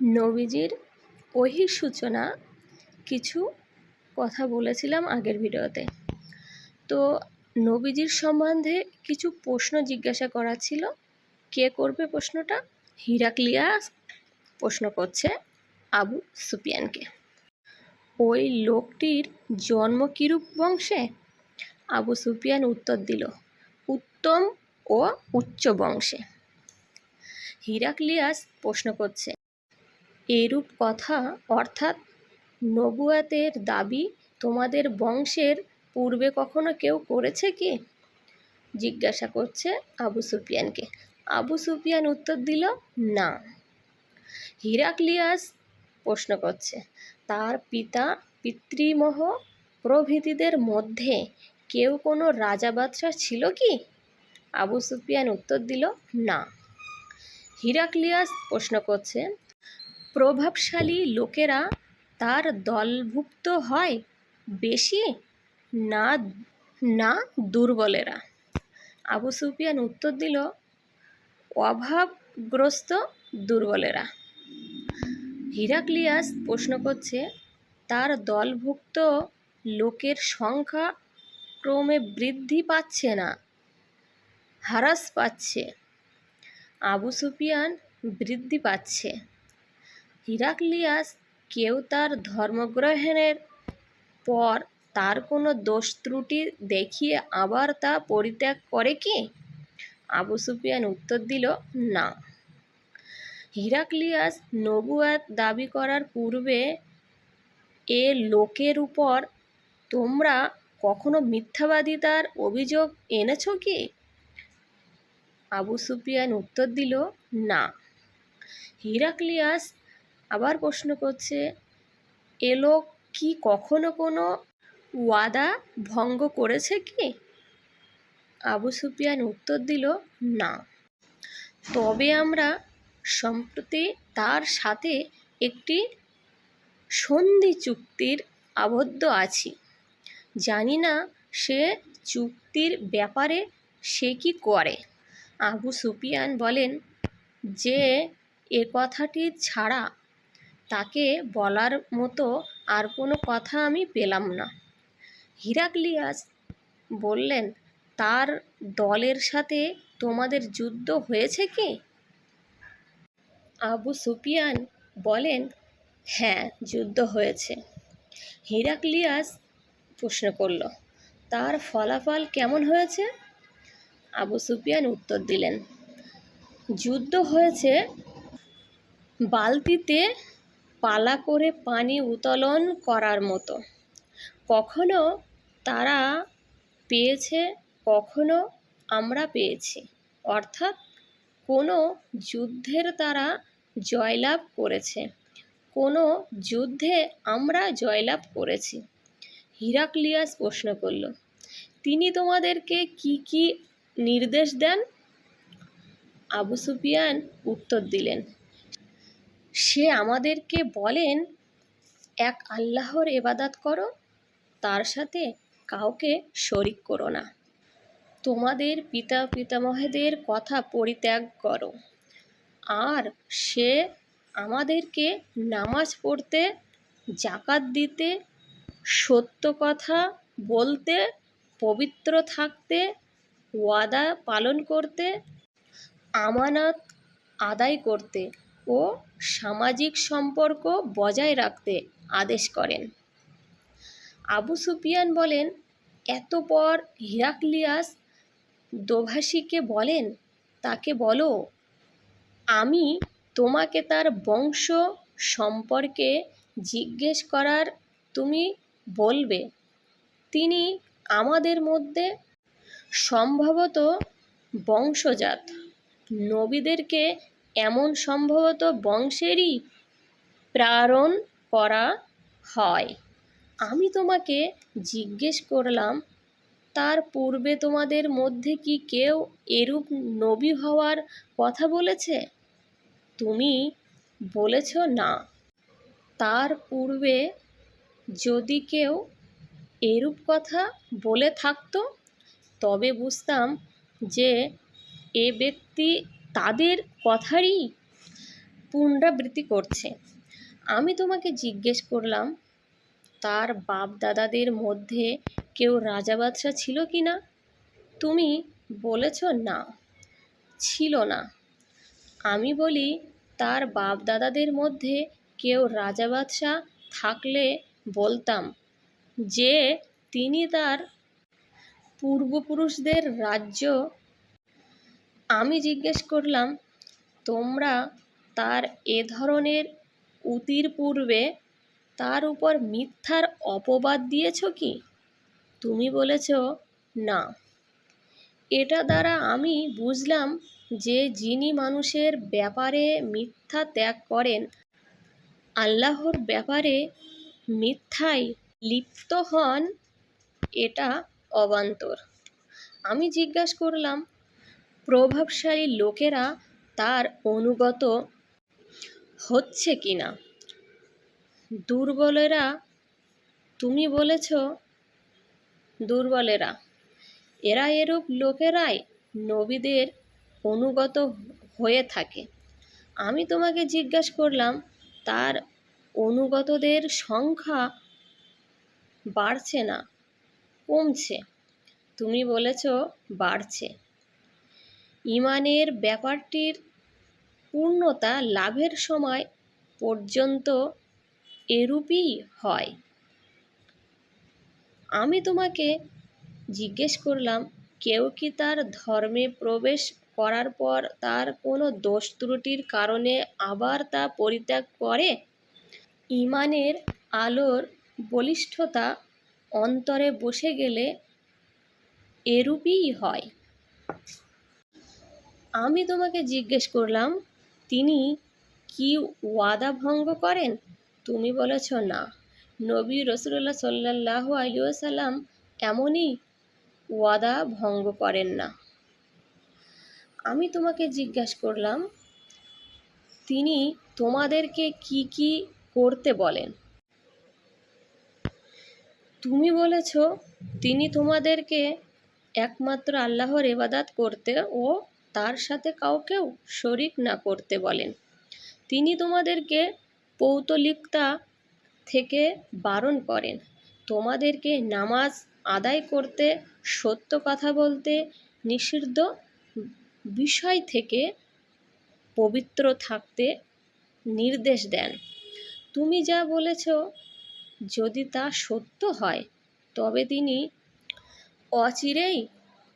নবীজির ওহির সূচনা কিছু কথা বলেছিলাম আগের ভিডিওতে। তো নবীজির সম্বন্ধে কিছু প্রশ্ন জিজ্ঞাসা করা ছিল। কে করবে প্রশ্নটা? হিরাক্লিয়াস প্রশ্ন করছে আবু সুপিয়ানকে ওই লোকটির জন্ম কিরূপ বংশে? আবু সুপিয়ান উত্তর দিল, উত্তম ও উচ্চ বংশে। হিরাক্লিয়াস প্রশ্ন করছে এরূপ কথা, অর্থাৎ নবুয়াতের দাবি তোমাদের বংশের পূর্বে কখনো কেউ করেছে কি? জিজ্ঞাসা করছে আবু সুফিয়ানকে। আবু সুফিয়ান উত্তর দিল, না। হিরাক্লিয়াস প্রশ্ন করছে, তার পিতা পিতৃমহ প্রভৃতিদের মধ্যে কেউ কোনো রাজা বাদশাহ ছিল কি? আবু সুফিয়ান উত্তর দিল, না। হিরাক্লিয়াস প্রশ্ন করছে প্রভাবশালী লোকেরা তার দলভুক্ত হয় বেশি না না দুর্বলেরা। আবু সুফিয়ান উত্তর দিল, অভাবগ্রস্ত দুর্বলেরা। হিরাক্লিয়াস প্রশ্ন করছে, তার দলভুক্ত লোকের সংখ্যা ক্রমে বৃদ্ধি পাচ্ছে না, হ্রাস পাচ্ছে। আবু সুফিয়ান বৃদ্ধি পাচ্ছে। হিরাক্লিয়াস কেউ তার ধর্মগ্রহণের পর তার কোনো দোষ ত্রুটি দেখিয়ে আবার তা পরিত্যাগ করে কি? আবু সুফিয়ান উত্তর দিল, না। হিরাক্লিয়াস নবুয়াত দাবি করার পূর্বে এ লোকের উপর তোমরা কখনো মিথ্যাবাদিতার অভিযোগ এনেছ কি? আবু সুফিয়ান উত্তর দিল, না। হিরাক্লিয়াস আবার প্রশ্ন করছে এ লোক কি কখনো কোনো ওয়াদা ভঙ্গ করেছে কি? আবু সুফিয়ান উত্তর দিল, না। তবে আমরা সম্প্রতি তার সাথে একটি সন্ধি চুক্তির আবদ্ধ আছি। জানি না সে চুক্তির ব্যাপারে সে কি করে। আবু সুফিয়ান বলেন, যে এ কথাটি ছাড়া তাকে বলার মতো আর কোনো কথা আমি পেলাম না। হিরাক্লিয়াস বললেন, তার দলের সাথে তোমাদের যুদ্ধ হয়েছে কি? আবু সুফিয়ান বলেন হ্যাঁ যুদ্ধ হয়েছে। হিরাক্লিয়াস প্রশ্ন করল, তার ফলাফল কেমন হয়েছে? আবু সুফিয়ান উত্তর দিলেন, যুদ্ধ হয়েছে বালতিতে পালা করে পানি উত্তোলন করার মতো। কখনো তারা পেয়েছে, কখনো আমরা পেয়েছি। অর্থাৎ কোনো যুদ্ধের তারা জয়লাভ করেছে, কোনো যুদ্ধে আমরা জয়লাভ করেছি। হিরাক্লিয়াস প্রশ্ন করল, তিনি তোমাদেরকে কি কি নির্দেশ দেন? আবু সুফিয়ান উত্তর দিলেন সে আমাদেরকে বলেন, এক আল্লাহর এবাদাত করো, তার সাথে কাউকে শরিক করো না। তোমাদের পিতা পিতামহদের কথা পরিত্যাগ করো। আর সে আমাদেরকে নামাজ পড়তে জাকাত দিতে, সত্য কথা বলতে, পবিত্র থাকতে, ওয়াদা পালন করতে, আমানত আদায় করতে ও সামাজিক সম্পর্ক বজায় রাখতে আদেশ করেন। আবু সুফিয়ান বলেন, এত পর হিরাক্লিয়াস দোভাষীকে বলেন, তাকে বলো, আমি তোমাকে তার বংশ সম্পর্কে জিজ্ঞেস করার তুমি বলবে। তিনি আমাদের মধ্যে সম্ভবত বংশজাত। নবীদেরকে এমন সম্ভবত বংশেরই প্রেরণ করা হয়। আমি তোমাকে জিজ্ঞেস করলাম, তার পূর্বে তোমাদের মধ্যে কি কেউ এরূপ নবী হওয়ার কথা বলেছে? তুমি বলেছ না। তার পূর্বে যদি কেউ এরূপ কথা বলে থাকতো, তবে বুঝতাম যে এ ব্যক্তি তাদের কথারই পুনরাবৃত্তি করছে। আমি তোমাকে জিজ্ঞেস করলাম, তার বাপ দাদাদের মধ্যে কেউ রাজা বাদশাহ ছিল কি না? তুমি বলেছ না, ছিল না। আমি বলি, তার বাপ দাদাদের মধ্যে কেউ রাজা বাদশাহ থাকলে বলতাম যে, তিনি তার পূর্বপুরুষদের রাজ্য আমি জিজ্ঞেস করলাম, তোমরা তার এ ধরনের উতির পূর্বে তার উপর মিথ্যার অপবাদ দিয়েছ কি? তুমি বলেছ, না। এটা দ্বারা আমি বুঝলাম যে যিনি মানুষের ব্যাপারে মিথ্যা ত্যাগ করেন, আল্লাহর ব্যাপারে মিথ্যায় লিপ্ত হন, এটা অবান্তর। আমি জিজ্ঞাসা করলাম প্রভাবশালী লোকেরা তার অনুগত হচ্ছে কি না দুর্বলেরা, তুমি বলেছ দুর্বলেরা, এরা এরূপ লোকেরাই নবীদের অনুগত হয়ে থাকে। আমি তোমাকে জিজ্ঞাসা করলাম, তার অনুগতদের সংখ্যা বাড়ছে না, কমছে? তুমি বলেছ বাড়ছে। ইমানের ব্যাপারটির পূর্ণতা লাভের সময় পর্যন্ত এরূপই হয়। আমি তোমাকে জিজ্ঞেস করলাম, কেউ কি তার ধর্মে প্রবেশ করার পর তার কোনো দোষ ত্রুটির কারণে আবার তা পরিত্যাগ করে? ইমানের আলোর বলিষ্ঠতা অন্তরে বসে গেলে এরূপই হয়। আমি তোমাকে জিজ্ঞেস করলাম, তিনি কি ওয়াদা ভঙ্গ করেন? তুমি বলেছ, না। নবী রসুল্লাহ সাল্লাহ আলিয়াল্লাম এমনই ওয়াদা ভঙ্গ করেন না। আমি তোমাকে জিজ্ঞাসা করলাম, তিনি তোমাদেরকে কি কি করতে বলেন? তুমি বলেছ, তিনি তোমাদেরকে একমাত্র আল্লাহর এবাদাত করতে ও তার সাথে কাউকেও শরিক না করতে বলেন। তিনি তোমাদেরকে পৌতলিকতা থেকে বারণ করেন। তোমাদেরকে নামাজ আদায় করতে, সত্য কথা বলতে নিষিদ্ধ বিষয় থেকে পবিত্র থাকতে নির্দেশ দেন। তুমি যা বলেছ যদি তা সত্য হয়, তবে তিনি অচিরেই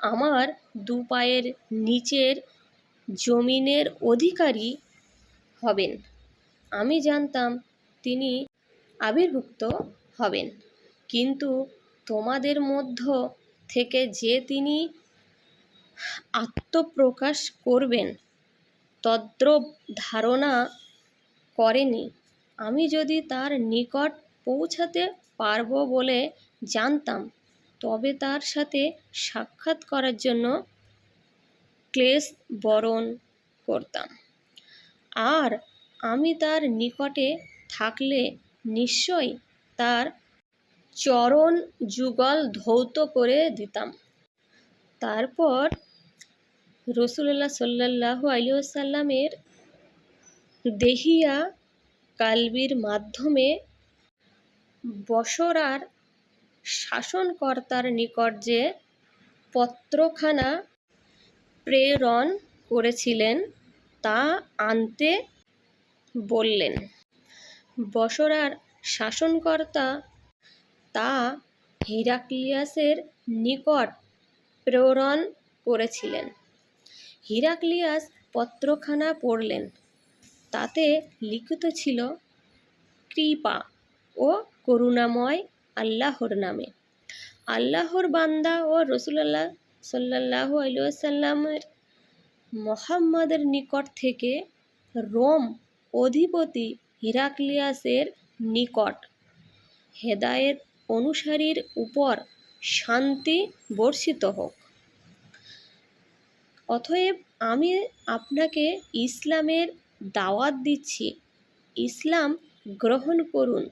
আমার দু পায়ের নিচের জমিনের অধিকারী হবেন। আমি জানতাম তিনি আবির্ভুক্ত হবেন, কিন্তু তোমাদের মধ্য থেকে যে তিনি আত্মপ্রকাশ করবেন, তদ্রূপ ধারণা করেনি। আমি যদি তার নিকট পৌঁছাতে পারব বলে জানতাম তবে তার সাথে সাক্ষাৎ করার জন্য ক্লেশ বরণ করতাম। আর আমি তার নিকটে থাকলে নিশ্চয় তার চরণ যুগল ধৌত করে দিতাম। তারপর রসুল্লাহ সাল্লাহ আলিয়াল্লামের দেহিয়া কালবির মাধ্যমে বসরার শাসনকর্তার নিকট যে পত্রখানা প্রেরণ করেছিলেন, তা আনতে বললেন। বসরার শাসনকর্তা তা হিরাক্লিয়াসের নিকট প্রেরণ করেছিলেন। হিরাক্লিয়াস পত্রখানা পড়লেন। তাতে লিখিত ছিল, কৃপা ও করুণাময় আল্লাহর নামে। আল্লাহর বান্দা ও রসুল্লাহ সাল্লাহ আলিয়াল্লামের মোহাম্মদের নিকট থেকে রোম অধিপতি হিরাক্লিয়াসের নিকট হেদায়েত অনুসারীর উপর শান্তি বর্ষিত হোক। অতএব আমি আপনাকে ইসলামের দাওয়াত দিচ্ছি। ইসলাম গ্রহণ করুন।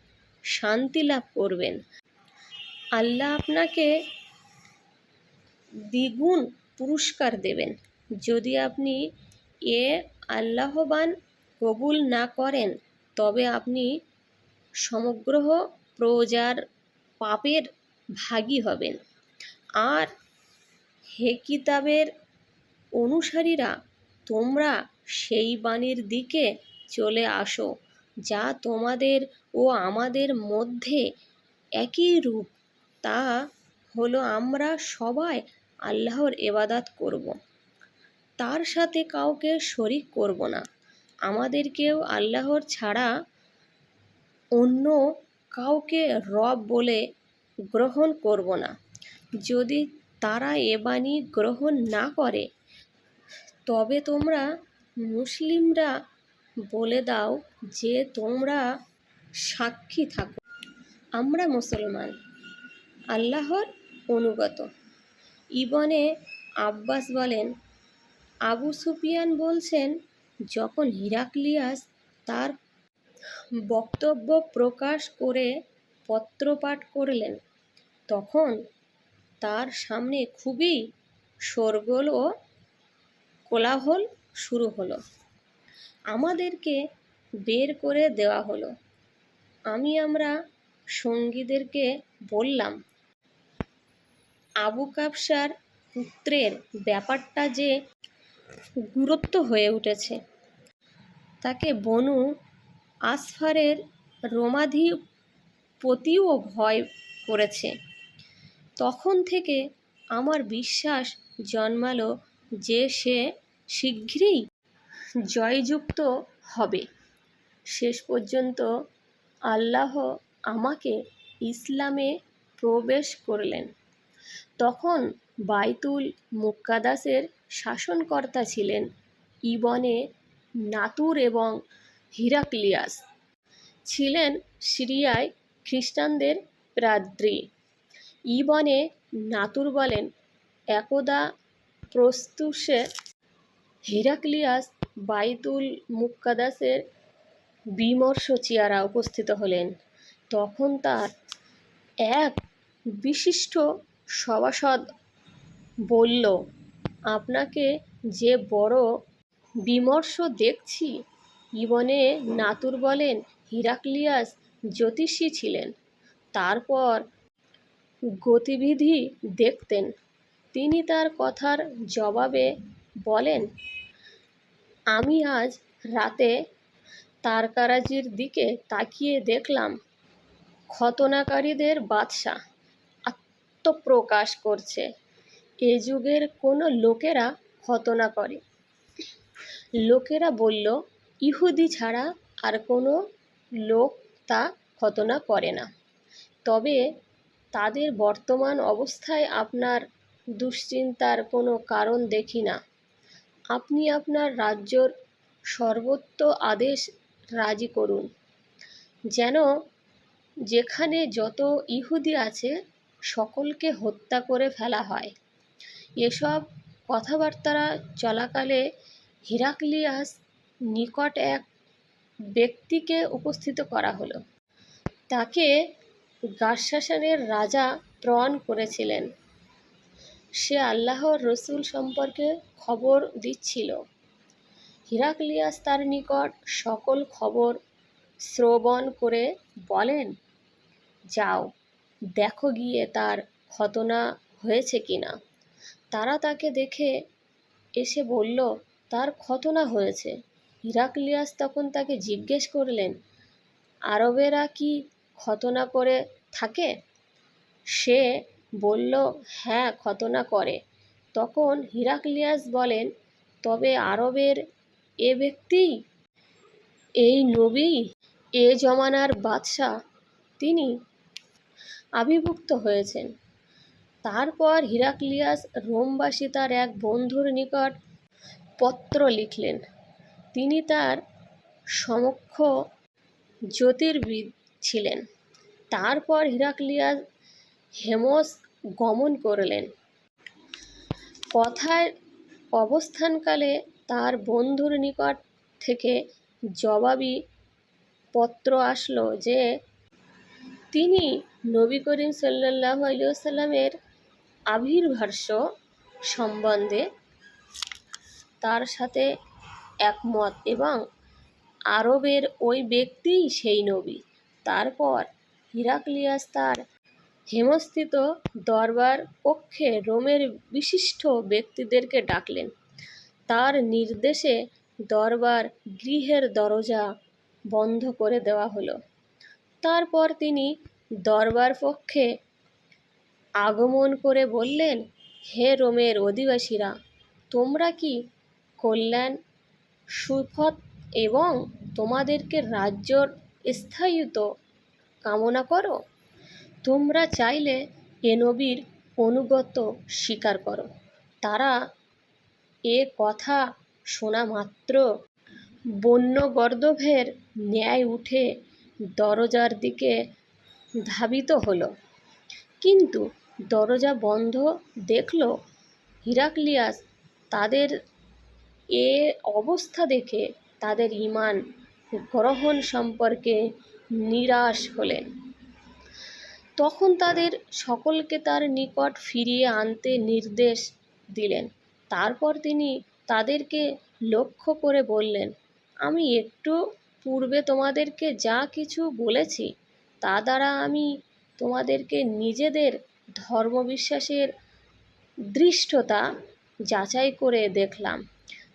শান্তি লাভ করবেন। আল্লাহ আপনাকে দ্বিগুণ পুরস্কার দেবেন। যদি আপনি এ আল্লাহবান কবুল না করেন, তবে আপনি সমগ্র প্রজার পাপের ভাগী হবেন। আর হে কিতাবের অনুসারীরা, তোমরা সেই বাণীর দিকে চলে আসো। যা তোমাদের ও আমাদের মধ্যে একই রূপ, তা হলো আমরা সবাই আল্লাহর এবাদাত করব। তার সাথে কাউকে শরিক করব না আমাদেরকেও আল্লাহর ছাড়া অন্য কাউকে রব বলে গ্রহণ করব না যদি তারা এ বাণী গ্রহণ না করে, তবে তোমরা মুসলিমরা বলে দাও যে তোমরা সাক্ষী থাকো। আমরা মুসলমান, আল্লাহর অনুগত। ইবনে আব্বাস বলেন, আবু সুফিয়ান বলছেন, যখন হিরাক্লিয়াস তার বক্তব্য প্রকাশ করে পত্রপাঠ করলেন, তখন তার সামনে খুবই শোরগোল ও কোলাহল শুরু হলো। আমাদেরকে বের করে দেওয়া হলো। আমি আমরা সঙ্গীদেরকে বললাম, আবু কাবসার পুত্রের ব্যাপারটা যে গুরুত্ব হয়ে উঠেছে, তাকে বনু আসফারের রোমাধিপতিও ভয় করেছে। তখন থেকে আমার বিশ্বাস জন্মালো যে সে শীঘ্রই জয়যুক্ত হবে। শেষ পর্যন্ত আল্লাহ আমাকে ইসলামে প্রবেশ করলেন। তখন বাইতুল মুক্কাদাসের শাসনকর্তা ছিলেন ইবনে নাতুর এবং হিরাক্লিয়াস। ছিলেন সিরিয়ায় খ্রিস্টানদের প্রাদ্রী। ইবনে নাতুর বলেন, একদা প্রস্তুসে হিরাক্লিয়াস বাইতুল মুক্কাদাসের বিমর্ষ চেয়ারা উপস্থিত হলেন। তখন তার এক বিশিষ্ট সভাসদ বলল, আপনাকে যে বড় বিমর্ষ দেখছি, ইবনে নাতুর বলেন হিরাক্লিয়াস জ্যোতিষী ছিলেন। তারপর গতিবিধি দেখতেন। তিনি তার কথার জবাবে বলেন আমি আজ রাতে তারকারাজির দিকে তাকিয়ে দেখলাম খতনাকারীদের বাদশা আত্মপ্রকাশ করছে। এ যুগের কোনো লোকেরা খতনা করে? লোকেরা বলল, ইহুদি ছাড়া আর কোনো লোক তা খতনা করে না। তবে তাদের বর্তমান অবস্থায় আপনার দুশ্চিন্তার কোনো কারণ দেখি না। আপনি আপনার রাজ্যর সর্বোচ্চ আদেশ রাজি করুন। যেন যেখানে যত ইহুদি আছে, সকলকে হত্যা করে ফেলা হয়। এসব কথাবার্তা চলাকালে হিরাক্লিয়াস নিকট এক ব্যক্তিকে উপস্থিত করা হলো। তাকে গাসসানের রাজা প্রণ করেছিলেন। সে আল্লাহর রসুল সম্পর্কে খবর দিচ্ছিল। হিরাক্লিয়াস তার নিকট সকল খবর শ্রবণ করে বলেন, যাও, দেখো গিয়ে তার খতনা হয়েছে কিনা। তারা তাকে দেখে এসে বলল, তার খতনা হয়েছে। হিরাক্লিয়াস তখন তাকে জিজ্ঞেস করলেন, আরবেরা কি খতনা করে থাকে? সে বলল হ্যাঁ খতনা করে। তখন হিরাক্লিয়াস বলেন, তবে আরবের এ ব্যক্তি? এই নবী, এ জমানার বাদশাহ। তিনি আবির্ভূত হয়েছেন। তারপর হিরাক্লিয়াস রোমবাসী তার এক বন্ধুর নিকট পত্র লিখলেন। তিনি তার সমক্ষ জ্যোতির্বিদ ছিলেন। তারপর হিরাক্লিয়াস হেমস গমন করলেন। কথায় অবস্থানকালে তার বন্ধুর নিকট থেকে জবাবি পত্র আসলো যে, তিনি নবী করিম সাল্লাহ আলিয়াল্লামের আবির্ভাষ্য সম্বন্ধে তার সাথে একমত এবং আরবের ওই ব্যক্তিই সেই নবী। তারপর হিরাক্লিয়াস তার হেমস্থিত দরবার কক্ষে রোমের বিশিষ্ট ব্যক্তিদেরকে ডাকলেন। তার নির্দেশে দরবার গৃহের দরজা বন্ধ করে দেওয়া হলো। তারপর তিনি দরবার পক্ষে আগমন করে বললেন, হে রোমের অধিবাসীরা, তোমরা কি কল্যাণ, সুফত এবং তোমাদেরকে রাজ্যর স্থায়িত্ব কামনা করো? তোমরা চাইলে এ নবীর অনুগত স্বীকার করো। তারা এ কথা শোনা মাত্র। বন্য গর্দভের ন্যায় উঠে দরজার দিকে ধাবিত হলো। কিন্তু দরজা বন্ধ দেখল হিরাক্লিয়াস তাদের এ অবস্থা দেখে তাদের ইমান গ্রহণ সম্পর্কে নিরাশ হলেন। তখন তাদের সকলকে তার নিকট ফিরিয়ে আনতে নির্দেশ দিলেন। তারপর তিনি তাদেরকে লক্ষ্য করে বললেন, আমি একটু পূর্বে তোমাদেরকে যা কিছু বলেছি, তা দ্বারা আমি তোমাদেরকে নিজেদের ধর্মবিশ্বাসের দৃষ্টতা যাচাই করে দেখলাম।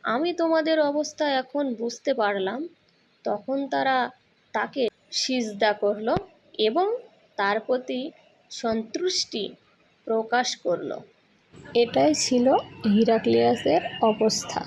আমি তোমাদের অবস্থা এখন বুঝতে পারলাম। তখন তারা তাকে সিজদা করল এবং তার প্রতি সন্তুষ্টি প্রকাশ করল। এটাই ছিল হিরাক্লিয়াসের অবস্থা।